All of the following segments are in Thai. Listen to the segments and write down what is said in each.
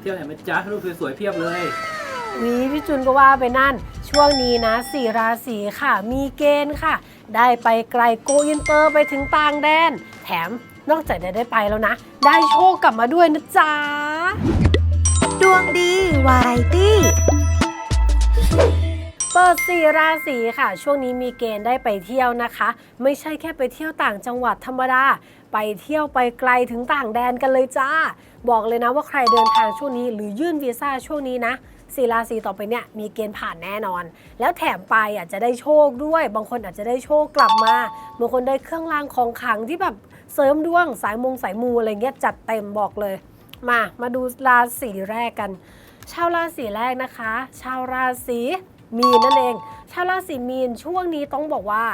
เที่ยวไหนไหมจ๊ะรูปสวยๆเพียบเลยวีพี่จุนก็ว่าไปนั่น ช่วงนี้นะสี่ราศีค่ะ มีเกณฑ์ค่ะ ได้ไปไกลโกอินเตอร์ไปถึงต่างแดน แถมนอกจากจะได้ไปแล้วนะ ได้โชคกลับมาด้วยนะจ๊ะ ดวงดีวาไรตี้เปิดสี่ราศีค่ะ ช่วงนี้มีเกณฑ์ได้ไปเที่ยวนะคะ ไม่ใช่แค่ไปเที่ยวต่างจังหวัดธรรมดา ไปเที่ยวไปไกลถึงต่างแดนกันเลยจ้า บอกเลยนะว่าใครเดินทางช่วงนี้ หรือยื่นวีซ่าช่วงนี้นะสีราศีต่อไปเนี่ยมีเกณฑ์ผ่านแน่นอน แล้วแถมไปอาจจะได้โชคด้วย บางคนอาจจะได้โชคกลับมาบางคนได้เครื่องรางของขลังที่แบบเสริมดวงสายมงสายมูอะไรเงี้ยจัดเต็มบอกเลย มา มาดูราศีแรกกัน ชาวราศีแรกนะคะ ชาวราศีมีนนั่นเอง ชาวราศีมีนช่วงนี้ต้องบอกว่า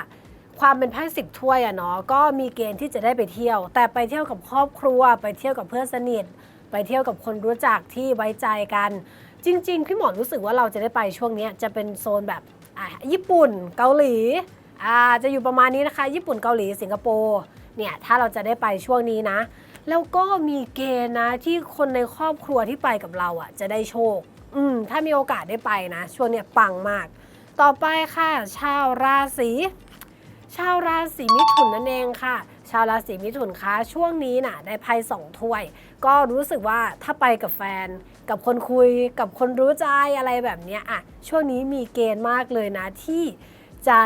ความเป็นไพ่สิบถ้วยอะเนาะก็มีเกณฑ์ที่จะได้ไปเที่ยว แต่ไปเที่ยวกับครอบครัว ไปเที่ยวกับเพื่อนสนิท ไปเที่ยวกับคนรู้จักที่ไว้ใจกัน จริง ๆ พี่หมอรู้สึกว่าเราจะได้ไปช่วงเนี้ยจะเป็นโซนแบบอะญี่ปุ่นเกาหลีอ่าจะอยู่ประมาณนี้นะคะ ญี่ปุ่นเกาหลีสิงคโปร์เนี่ยถ้าเราจะได้ไปช่วงนี้นะ แล้วก็มีเกณฑ์นะที่คนในครอบครัวที่ไปกับเราอะจะได้โชค อืมถ้ามีโอกาสได้ไปนะ ช่วงเนี้ยปังมาก ต่อไปค่ะ ชาวราศี ชาวราศีมิถุนนั่นเองค่ะ ชาวราศีมิถุนคะช่วงนี้น่ะได้ไพ่สองถ้วย ก็รู้สึกว่าถ้าไปกับแฟน กับคนคุย กับคนรู้ใจอะไรแบบเนี้ยอะช่วงนี้มีเกณฑ์มากเลยนะที่จะ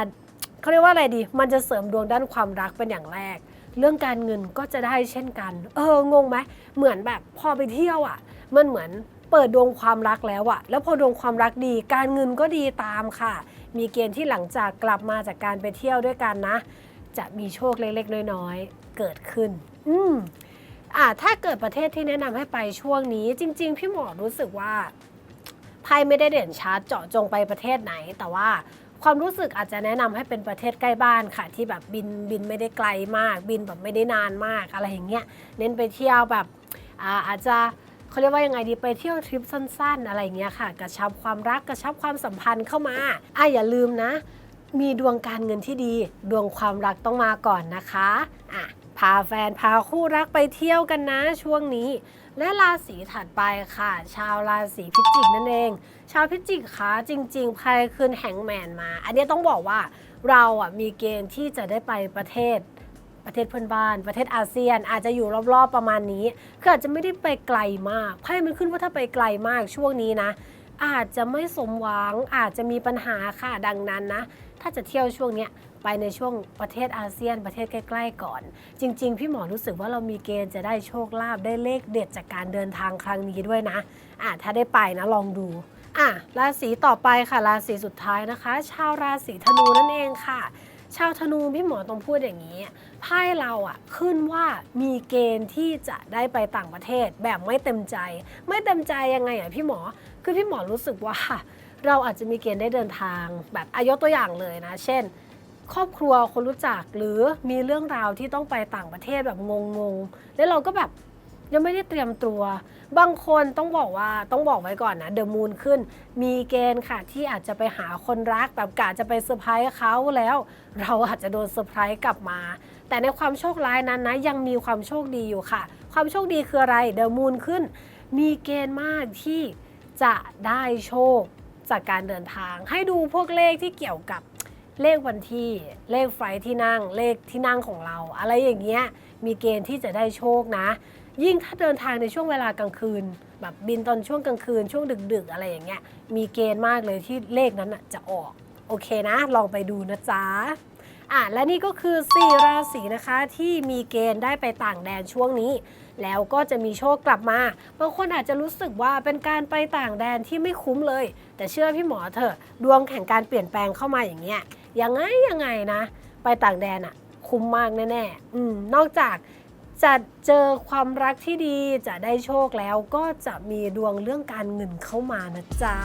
เขาเรียกว่าอะไรดี มันจะเสริมดวงด้านความรักเป็นอย่างแรก เรื่องการเงินก็จะได้เช่นกัน เอองงไหมเหมือนแบบพอไปเที่ยวอะ มันเหมือน เปิดดวงความรักแล้วอะแล้วพอดวงความรักดี การเงินก็ดีตามค่ะ มีเกณฑ์ที่หลังจากกลับมาจากการไปเที่ยวด้วยกันนะ จะมีโชคเล็กๆ น้อยๆ เกิดขึ้น อืมอ่าถ้าเกิดประเทศที่แนะนำให้ไปช่วงนี้ จริง ๆ พี่หมอรู้สึกว่าไพ่ไม่ได้เด่นชัดเจาะจงไปประเทศไหน แต่ว่าความรู้สึกอาจจะแนะนำให้เป็นประเทศใกล้บ้านค่ะ ที่แบบบินบินไม่ได้ไกลมาก บินแบบไม่ได้นานมากอะไรอย่างเงี้ยเน้นไปเที่ยวแบบอ่าอาจจะ เขาเรียกว่ายังไงดีไปเที่ยวทริปสั้นๆ อะไรอย่างเงี้ยค่ะ กระชับความรักกระชับความสัมพันธ์เข้ามาอะอย่าลืมนะ มีดวงการเงินที่ดี ดวงความรักต้องมาก่อนนะคะอะพาแฟนพาคู่รักไปเที่ยวกันนะช่วงนี้ และราศีถัดไปค่ะ ชาวราศีพิจิกนั่นเอง ชาวพิจิกคะจริงๆไพ่ขึ้นแฮงแมนมา อันนี้ต้องบอกว่าเราอะมีเกณฑ์ที่จะได้ไปประเทศ ประเทศเพื่อนบ้าน ประเทศอาเซียนอาจจะอยู่รอบๆประมาณนี้คืออาจจะไม่ได้ไปไกลมากไพ่มันขึ้นว่าถ้าไปไกลมากช่วงนี้นะ อาจจะไม่สมหวังอาจจะมีปัญหาค่ะดังนั้นนะ ถ้าจะเที่ยวช่วงเนี้ยไปในช่วงประเทศอาเซียนประเทศใกล้ๆก่อน จริง ๆ พี่หมอรู้สึกว่าเรามีเกณฑ์จะได้โชคลาภได้เลขเด็ดจากการเดินทางครั้งนี้ด้วยนะอะถ้าได้ไปนะลองดูอะราศีต่อไปค่ะราศีสุดท้ายนะคะ ชาวราศีธนูนั่นเองค่ะ ชาวธนูพี่หมอต้องพูดอย่างนี้ไพ่เราอะขึ้นว่ามีเกณฑ์ที่จะได้ไปต่างประเทศแบบไม่เต็มใจ ไม่เต็มใจยังไงอะพี่หมอ คือพี่หมอรู้สึกว่า เราอาจจะมีเกณฑ์ได้เดินทาง แบบอายกตัวอย่างเลยนะ เช่น ครอบครัวคนรู้จักหรือมีเรื่องราวที่ต้องไปต่างประเทศแบบงงๆแล้วเราก็แบบ ยังไม่ได้เตรียมตัว บางคนต้องบอกว่าต้องบอกไว้ก่อนนะเดอะมูนขึ้น มีเกณฑ์ค่ะที่อาจจะไปหาคนรักแบบกะจะไปเซอร์ไพรส์เขาแล้ว เราอาจจะโดนเซอร์ไพรส์กลับมา แต่ในความโชคร้ายนั้นนะยังมีความโชคดีอยู่ค่ะ ความโชคดีคืออะไรเดอะมูนขึ้น มีเกณฑ์มากที่จะได้โชคจากการเดินทาง ให้ดูพวกเลขที่เกี่ยวกับเลขวันที่เลขไฟที่นั่งเลขที่นั่งของเรา อะไรอย่างเงี้ยมีเกณฑ์ที่จะได้โชคนะ ยิ่งถ้าเดินทางในช่วงเวลากลางคืน แบบบินตอนช่วงกลางคืนช่วงดึกๆ อะไรอย่างเงี้ยมีเกณฑ์มากเลยที่เลขนั้นน่ะจะออก โอเคนะ ลองไปดูนะจ๊ะอะและนี่ก็คือ 4 ราศีนะคะที่มีเกณฑ์ได้ไปต่างแดนช่วงนี้ แล้วก็จะมีโชคกลับมา บางคนอาจจะรู้สึกว่าเป็นการไปต่างแดนที่ไม่คุ้มเลย แต่เชื่อพี่หมอเถอะดวงแห่งการเปลี่ยนแปลงเข้ามาอย่างเงี้ยยังไงยังไงนะ ไปต่างแดนอะคุ้มมากแน่ๆอืมนอกจาก จะเจอความรักที่ดีจะได้โชคแล้วก็จะมีดวงเรื่องการเงินเข้ามานะจ๊ะ